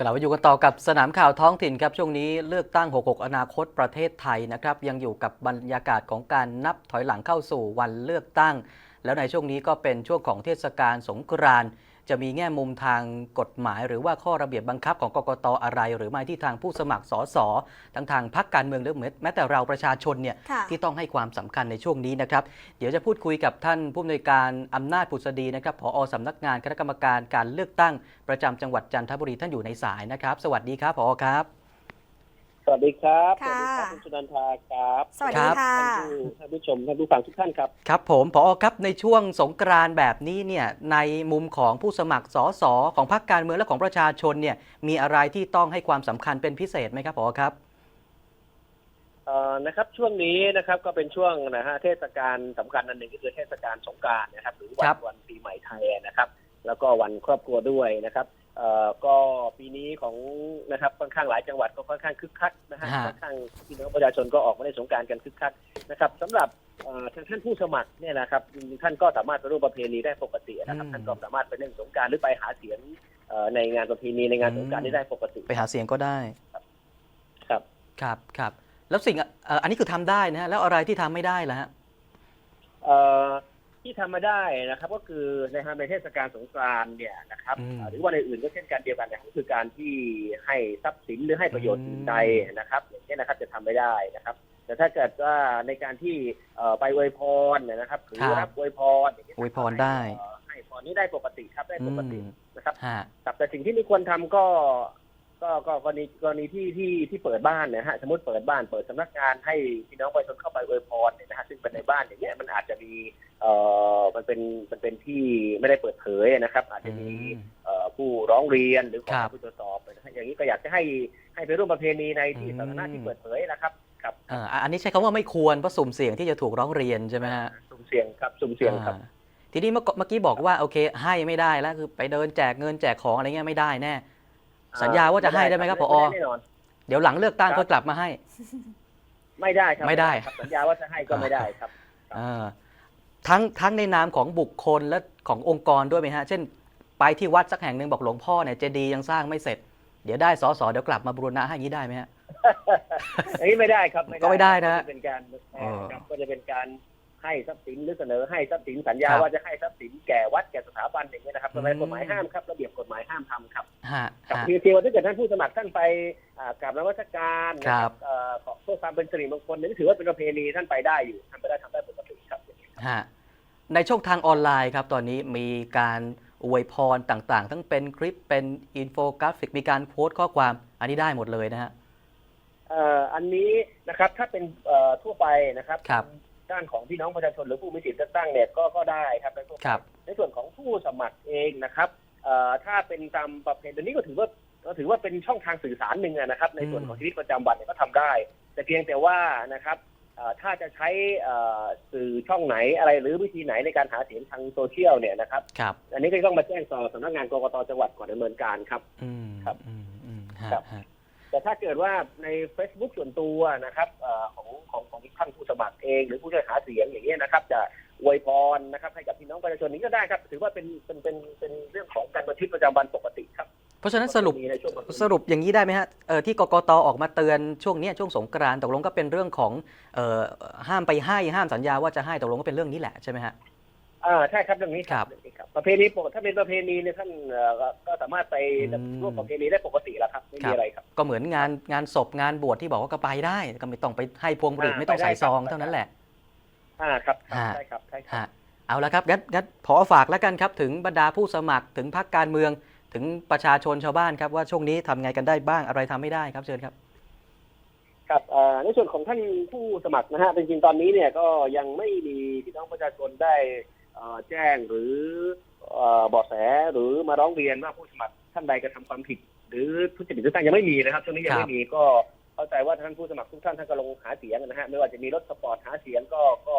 กลับมาอยู่กันต่อกับสนามข่าวท้องถิ่นครับช่วงนี้เลือกตั้ง 66 อนาคตประเทศไทยนะครับยังอยู่กับบรรยากาศของการนับถอยหลังเข้าสู่วันเลือกตั้ง แล้วในช่วงนี้ก็เป็นช่วงของเทศกาลสงกรานต์ จะมีแง่มุมทางกฎหมาย หรือว่าข้อระเบียบบังคับของกกตอะไร หรือไม่ที่ทางผู้สมัครสสทั้งทางพรรคการเมืองหรือแม้แต่เราประชาชนเนี่ยค่ะที่ต้องให้ความสำคัญในช่วงนี้นะครับ เดี๋ยวจะพูดคุยกับท่านผู้อำนวยการอำนาจผุษดีนะครับผอสำนักงานคณะกรรมการการเลือกตั้งประจำจังหวัดจันทบุรีท่านอยู่ในสายนะครับ สวัสดีครับผอครับส วัสดีครับค่ะสวัสดีครับคุณสุนันทาครับสวัสดีค่ะท่านผู้ท่านผู้ชมท่านผู้ฟังทุกท่านครับครับ ผมผอครับในช่วงสงกรานต์แบบนี้เนี่ยในมุมของผู้สมัครสสของพรรคการเมืองและของประชาชนเนี่ยมีอะไรที่ต้องให้ความสำคัญเป็นพิเศษไหมครับผอครับเอ่อนะครับช่วงนี้นะครับก็เป็นช่วงนะฮะเทศกาลสำคัญอันหนึ่งก็คือเทศกาลสงกรานต์นะครับหรือวัครันบวันปีใหม่ไทยนะครับ แล้วก็วันครอบครัวด้วยนะครับ เอ่อก็ปีนี้ของนะครับค่อนข้างหลายจังหวัดก็ค่อนข้างคึกคักนะฮะฮะ ค่อนข้างพี่น้องประชาชนก็ออกมาในสงกรารกันคึกคักนะครับสำหรับเอ่อทางท่านผู้สมัครเนี่ยนะครับท่านก็สามารถไปร่วมประเพณีได้ปกตินะครับท่านก็สามารถไปเล่นสงกรารหรือไปหาเสียงเอ่อในงานประเพณีในงานสงกรารนี้ได้ปกติไปหาเสียงก็ได้ครับ ครับครับแล้วสิ่งเอ่ออันนี้คือทำได้นะฮะแล้วอะไรที่ทำไม่ได้ล่ะฮะ เอ่อ ที่ทำมาได้นะครับ ก็คือในฮะในเทศกาลสงกรานต์เนี่ยนะครับอืมหรือว่าในอื่นก็เช่นกันเดียวกันเนี่ยก็คือการที่ให้ทรัพย์สินหรือให้ประโยชน์อืมอื่นใดนะครับ อย่างนี้ยนะครับจะทำไม่ได้นะครับ แต่ถ้าเกิดว่าในการที่เอ่อไปอวยพรเนี่ยนะครับหรือรับอวยพรอย่างเงี้อวยพรได้เอ่อให้พรนี้ได้ปกติครับได้ปกติอืมนะครับฮะครับแต่สิ่งที่ไม่ควรทำก็ ก็ก็กรณีกรณีที่ที่ที่เปิดบ้านเนะฮะสมมติเปิดบ้านเปิดสำนักงานให้พี่น้องประชาชนเข้าไปอวยพรเนี่ยนะฮะซึ่งเป็นในบ้านอย่างเงี้ยมันอาจจะมีเอ่อมันเป็นมันเป็นที่ไม่ได้เปิดเผยนะครับ อาจจะมีอืมเอ่อผู้ร้องเรียนหรือขอครับผู้ตรวจสอบนะฮะอย่างนี้ก็อยากจะให้ให้ไปร่วมประเพณีในที่อืม สาธารณะที่เปิดเผยนะครับครับเอ่ออันนี้ใช้คำว่าไม่ควรเพราะสุ่มเสี่ยงที่จะถูกร้องเรียนใช่ไหมฮะสุ่มเสี่ยงครับสุ่มเสี่ยงครับ อ่าทีนี้เมื่อเมื่อกี้บอกว่าโอเค ให้ไม่ได้แล้วคือไปเดินแจกเงินแจกของอะไรเงี้ยไม่ได้แน่ สัญญาว่าจะให้ได้ไหมครับผอไม่ได้แน่นอน เดี๋ยวหลังเลือกตั้งครับ ก็กลับมาให้ ไม่ได้ครับไม่ได้ ครับสัญญาว่าจะให้ก็ไม่ได้ครับอ่าทั้งทั้งในนามของบุคคลและขององค์กรด้วยไหมฮะ เช่น ไปที่วัดสักแห่งหนึ่งบอกหลวงพ่อเนี่ยเจดีย์ยังสร้างไม่เสร็จ เดี๋ยวได้สอสอเดี๋ยวกลับมาบูรณะให้อย่างนี้ได้ไหมฮะ อันนี้ไม่ได้ครับก็ไม่ได้นะก็จเป็นการเออครับก็จะเป็นการ ให้ทรัพย์สินหรือเสนอให้ทรัพย์สินสัญญาครับว่าจะให้ทรัพย์สินแก่วัดแก่สถาบันอย่างเงี้ยนะครับอืมทำไมกฎหมายห้ามครับระเบียบกฎหมายห้ามทำครับฮะครับฮะเพียงว่าถ้าเกิดท่านผู้สมัครท่านไปอ่ากราบนมัสการนะคครัรับ บเอ่อขอเพื่อความเป็นสิริมงคลนี่ถือว่าเป็นประเพณีท่านไปได้อยู่ท่านไปได้ทำได้ปกติครับ ฮะในช่องทางออนไลน์ครับ ตอนนี้มีการอวยพรต่างๆ ทั้งเป็นคลิปเป็นอินโฟกราฟิกมีการโพสต์ข้อความอันนี้ได้หมดเลยนะฮะ เอ่ออันนี้นะครับถ้าเป็นเอ่อทั่วไปนะครับครับ ด้านของพี่น้องประชาชนหรือผู้มีสิทธิ์เลือกตั้งเนี่ยก็ก็ได้ครับในทั่วไปครับในส่วนของผู้สมัครเองนะครับเอ่อถ้าเป็นตามประเพณีนี้ก็ถือว่าก็ถือว่าเป็นช่องทางสื่อสารหนึ่งอะนะครับ ในส่วนของชีวิตประจำวันเนี่ยก็ทำได้ แต่เพียงแต่ว่านะครับเอ่อถ้าจะใช้เอ่อสื่อช่องไหนอะไรหรือวิธีไหนในการหาเสียงทางโซเชียลเนี่ยนะครับ ครับ อันนี้ก็ต้องมาแจ้งต่อสำนักงานกกตจังหวัดก่อนดำเนินการครับ อืมครับ อืมอืมฮะครับ ฮะ แต่ถ้าเกิดว่าใน Facebook ส่วนตัวนะครับเออของของของท่านผู้สมัครเอง หรือผู้ช่วยหาเสียงอย่างนี้ยนะครับ จะอวยพรนะครับ ให้กับพี่น้องประชาชนนี้ก็ได้ครับ ถือว่าเป็นเป็นเป็นเป็นเรื่องของการบันทึกประจำวันปกติครับ เพราะฉะนั้นสรุปมีในช่วงวันนี้สรุปอย่างนี้ได้ไหมฮะเอ่อที่กกตออกมาเตือนช่วงเนี้ยช่วงสงกรานต์ตกลงก็เป็นเรื่องของเอ่อห้ามไปให้ห้ามสัญญาว่าจะให้ตกลงก็เป็นเรื่องนี้แหละใช่ไหมฮะ อ่าใช่ครับเรื่องนี้คครัรับบเรื่องนี้ครับ ประเพณีปกถ้าเป็นประเพณีเนี่ยท่านเอ่อก็ก็สามารถไปอืมร่วมประเพณีได้ปกติแล้วครับไม่ครัมีบ อะไรครับ ก็เหมือนงานงานศพงานบวชที่บอกว่าก็ไปได้ ก็ไม่ต้องไปให้พวงบุหรี่อ่าไม่ต้องไปได้ใส่ซองครับเท่านั้นแหละ อ่าครับครับฮะ ใช่ครับใช่ครับ ฮะเอาละครับงั้นงั้นพอฝากแล้วกันครับ ถึงบรรดาผู้สมัครถึงพรรคการเมืองถึงประชาชนชาวบ้านครับว่าช่วงนี้ทำไงกันได้บ้างอะไรทำไม่ได้ครับเชิญครับ ครับเอ่อในส่วนของท่านผู้สมัครนะฮะจริงๆตอนนี้เนี่ยก็ยังไม่มีพี่น้องประชาชนได้เอ่อ แจ้งหรือเอ่อเบาะแสหรือมาร้องเรียนว่าผู้สมัครท่านใดกระทำความผิด หรือทุจริตหรือตั้งยังไม่มีนะครับช่วงนี้ยังครัไม่บมีก็เข้าใจว่าท่านผู้สมัครทุกท่านท่านก็ลงหาเสียงนะฮะไม่ว่าจะมีรถสปอร์ตหาเสียงก็ก็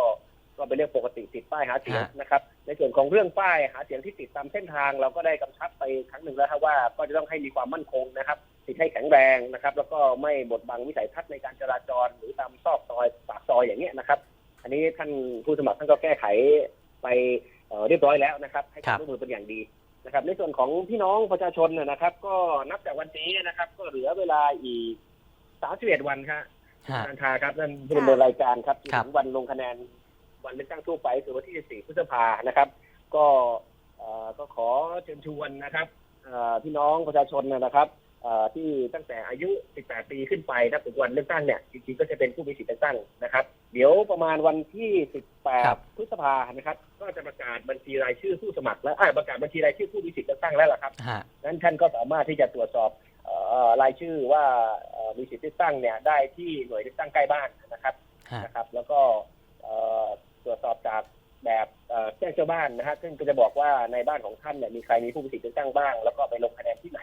ก็เป็นเรื่องปกติติดป้ายหาเสียงนะครับในส่วนของเรื่องป้ายหาเสียงที่ติดตามเส้นทาง เราก็ได้กำชับไปครั้งหนึ่งแล้วครับว่าก็จะต้องให้มีความมั่นคงนะครับติดให้แข็งแรงนะครับ แล้วก็ไม่บดบังวิสัยทัศน์ในการจราจรหรือตามซอกซอยปากซอยอย่างเงี้ยนะครับ อันนี้ท่านผู้สมัครท่านก็แก้ไข ไปเอ่อเรียบร้อยแล้วนะครับ ให้ความร่วมมือเป็นอย่างดีนะครับ ในส่วนของพี่น้องประชาชนนะนะครับ ก็นับจากวันนี้นะครับ ก็เหลือเวลาอีก31วันครับฮะการทาครับนั่นผู้ดำเนินรายการครับครับถึงวันลงคะแนนวันเลือกตั้งทั่วไปคือวันที่4พฤษภานะครับ ก็เอ่อก็ขอเชิญชวนนะครับเอ่อพี่น้องประชาชนนะครับเอ่อ ที่ตั้งแต่อายุ 18 ปีขึ้นไปนับถึงวันเลือกตั้งเนี่ยจริงๆก็จะเป็นผู้มีสิทธิ์เลือกตั้งนะครับ เดี๋ยวประมาณวันที่ครับ18 พฤษภานะครับ ก็จะประกาศบัญชีรายชื่อผู้สมัคร และอ่าประกาศบัญชีรายชื่อผู้มีสิทธิ์เลือกตั้งแล้วล่ะครับฮะนั้นท่านก็สามารถที่จะตรวจสอบเอ่อรายชื่อว่าเอ่อมีสิทธิ์เลือกตั้งเนี่ยได้ที่หน่วยเลือกตั้งใกล้บ้านนะครับฮะนะครับ แล้วก็เอ่อตรวจสอบจากแบบเอ่อแจ้งเจ้าบ้านนะฮะซึ่งก็จะบอกว่าในบ้านของท่านเนี่ยมีใครมีผู้มีสิทธิ์เลือกตั้งบ้าง แล้วก็ไปลงคะแนนที่ไหน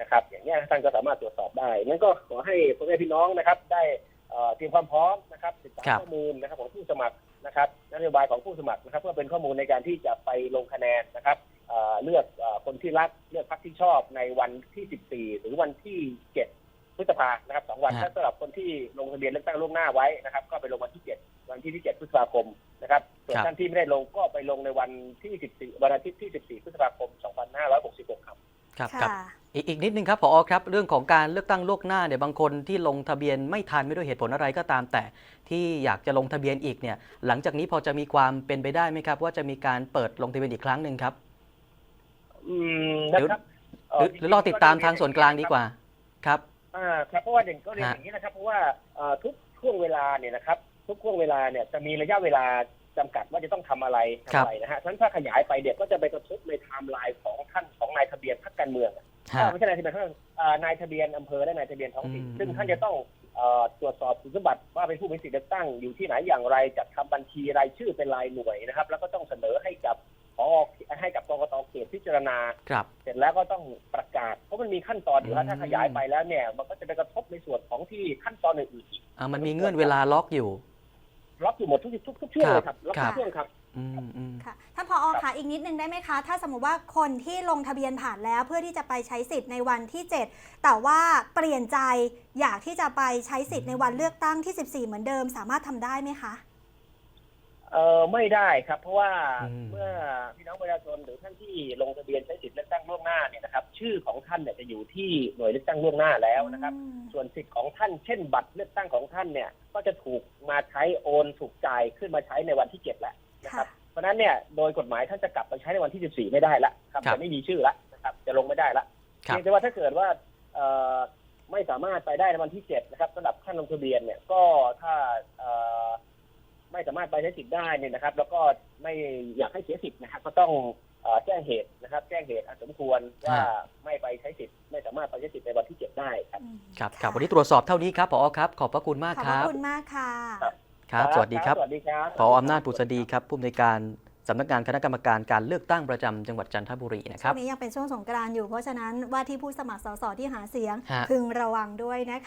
นะครับ อย่างนี้ยท่านก็สามารถตรวจสอบได้งั้นก็ขอให้พ่อแม่พี่น้องนะครับ ได้เอ่อเตรียมความพร้อมนะครับศึกษาครับข้อมูลนะครับของผู้สมัครนะครับนโยบายของผู้สมัครนะครับ เพื่อเป็นข้อมูลในการที่จะไปลงคะแนนนะครับเอ่อเลือกเอ่อคนที่รักเลือกพรรคที่ชอบในวันที่ 14 หรือวันที่ 7 พฤษภานะครับสองวันฮะถ้าสำหรับคนที่ลงทะเบียนเลือกตั้งล่วงหน้าไว้นะครับ ก็ไปลงวันที่ 7 วันที่ที่ 7 พฤษภาคมนะครับส่วนท่านที่ไม่ได้ลงก็ไปลงในวันที่ 14 วันอาทิตย์ที่ 14 พฤษภาคม 2566 ครับ ครับค่ะครับ อีกอีกนิดนึงครับผอครับ เรื่องของการเลือกตั้งล่วงหน้าเนี่ยบางคนที่ลงทะเบียนไม่ทันไม่ด้วยเหตุผลอะไรก็ตามแต่ ที่อยากจะลงทะเบียนอีกเนี่ยหลังจากนี้พอจะมีความเป็นไปได้ไหมครับ ว่าจะมีการเปิดลงทะเบียนอีกครั้งหนึ่งครับอืมนะครับหรือหรือรอติดตามทางส่วนกลางดีกว่าครับอ่าครับเพราะว่าเด่นก็เรียนฮะอย่างนี้นะครับ เพราะว่าเอ่อทุกช่วงเวลาเนี่ยนะครับ ทุกช่วงเวลาเนี่ยจะมีระยะเวลาจำกัดว่าจะต้องทำอะไรทำอะไรนะฮะฉะนั้นถ้าขยายไปเด็กก็จะไปกระทบในไทม์ไลน์ของท่านของนายทะเบียนพรรคการเมือง ฮะอ่าไม่ใช่นายทะเบียนพรรคอ่านายทะเบียนอำเภอและนายทะเบียนท้องถิ่นอืม ซึ่งท่านจะต้องเอ่อตรวจสอบคุณสมบัติว่าเป็นผู้มีสิทธิ์เลือกตั้งอยู่ที่ไหนอย่างไรจัดทำบัญชีรายชื่อเป็นรายหน่วยนะครับ แล้วก็ต้องเสนอให้กับพอให้กับกกตเขตพิจารณา ครับ เสร็จแล้วก็ต้องประกาศเพราะมันมีขั้นตอนอยู่แล้วอืม ถ้าขยายไปแล้วเนี่ย มันก็จะไปกระทบในส่วนของที่ขั้นตอนอื่นๆอีก อ่ามันมีเงื่อนเวลาล็อกอยู่ ล็อกอยู่หมดทุกทุกทุกช่วงเลยครับล็อกครัทุบกช่วงครับ อืมอืม ค่ะท่านผอคะอีกนิดนึงได้ไหมคะ ถ้าสมมติว่าคนที่ลงทะเบียนผ่านแล้วเพื่อที่จะไปใช้สิทธิ์ในวันที่ 7 แต่ว่าเปลี่ยนใจอยากที่จะไปใช้สิทธิ์ในวันเลือกตั้งที่ 14 เหมือนเดิม สามารถทำได้ไหมคะ เออไม่ได้ครับ เพราะว่าอืม เมื่อพี่น้องประชาชนหรือท่านที่ลงทะเบียนใช้สิทธิ์เลือกตั้งล่วงหน้าเนี่ยนะครับ ชื่อของท่านเนี่ยจะอยู่ที่หน่วยเลือกตั้งล่วงหน้าแล้วนะครับ อืมส่วนสิทธิ์ของท่านเช่นบัตรเลือกตั้งของท่านเนี่ย ก็จะถูกมาใช้โอนถูกจ่ายขึ้นมาใช้ในวันที่เจ็ดแหละ นะครับค่ะเพราะฉะนั้นเนี่ยโดยกฎหมายท่านจะกลับไปใช้ในวันที่ 14 ไม่ได้ละครับครับจะไม่มีชื่อละนะครับจะลงไม่ได้ละครับเพียงแต่ว่าถ้าเกิดว่าเอ่อไม่สามารถไปได้ในวันที่ 7 นะครับสำหรับท่านลงทะเบียนเนี่ยก็ถ้าเอ่อไม่สามารถไปใช้สิทธิ์ได้เนี่ยนะครับ แล้วก็ไม่อยากให้เสียสิทธิ์นะครับ ก็ต้องเอ่อแจ้งเหตุนะครับ แจ้งเหตุอันสมควรว่าไม่ไปใช้สิทธิ์ไม่สามารถไปใช้สิทธิ์ในวันที่ 7 ได้ครับอืมครับะครับวันนี้ตรวจสอบเท่านี้ครับผอครับ ขอบพระคุณมากขอบคพรัระบคุณมากค่ะ ครับครับ สวัสดีครับ สวัสดีครับผออำนาจปุษดีครับผู้อำนวยการสำนักงานคณะกรรมการการเลือกตั้งประจำจังหวัดจันทบุรีนะคช่รัวบงนี้ยังเป็นช่วงสงกรานต์อยู่เพราะฉะนั้นว่าที่ผู้สมัครสสที่หาเสียงฮะพึงระวังด้วยนะคะ